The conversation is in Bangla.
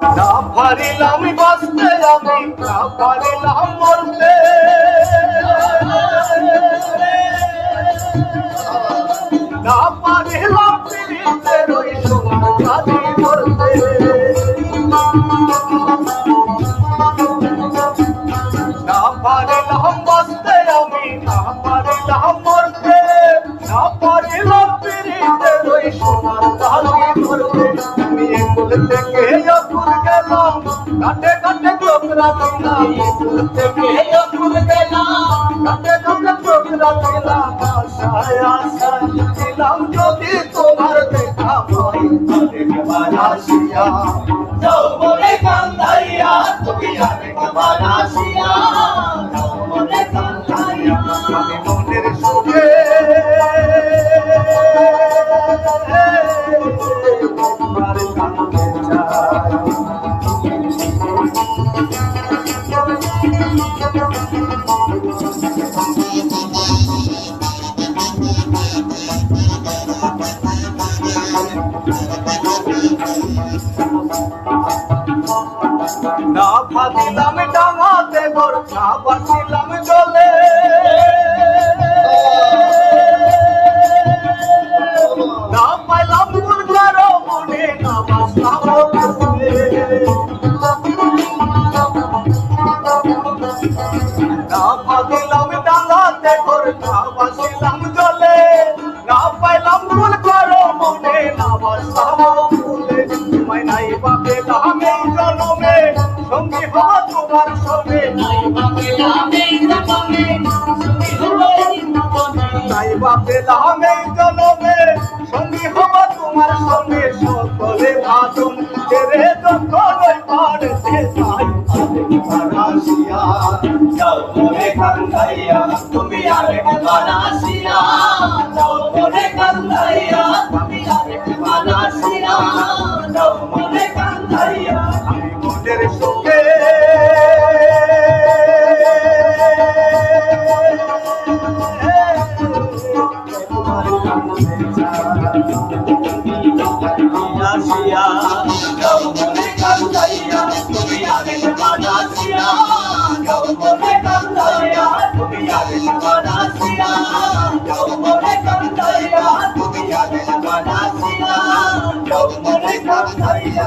না পারিলাম বাঁচতে আমি, না পারিলাম মরতে। না পারিলাম ফিরিতে রই কাজী মরতে। না পারিলাম বাঁচতে আমি, না পারিলাম মরতে। না পারিলাম ফিরিতে রই সোনার মরতে। আমি গেলাম কাটে কাটে দিলাম একুল থেকে অকুল গেলাম কাটে কাটে চোখরা দিলাম আশায় আশায় দিলাম যদি তোমার দেখা পাই আরেকবার আসিয়া। যাও বলে কান্দাইয়া তুমি আরেকবার আসিয়া। যাও বলে কান্দাইয়া আমি মনের সুখে। তোমার না ভাবিলাম ডাঙাতে গোর না বাঁচিলাম জলে না পাইলাম গুরগার মনে না বাঁচলাম। না ভাবিলাম ডাঙাতে গোর না বাঁচিলাম জনমে সঙ্গী হওয়া তোমার সঙ্গে। সকলে ভাজন তেরে চাই আসিয়া। যাও বলে কান্দাইয়া, তুমি আরেকবার আসিয়া। যাও বলে কান্দাইয়া। মনের সুখে আসিয়া যাও বলে কান্দাইয়া তুমি আরেকবার আসিয়া যাও বলে কান্দাইয়া তুমি আরেকবার আসিয়া যাও বলে কান্দাইয়া তুমি আরেকবার আসিয়া যাও বলে কান্দাইয়া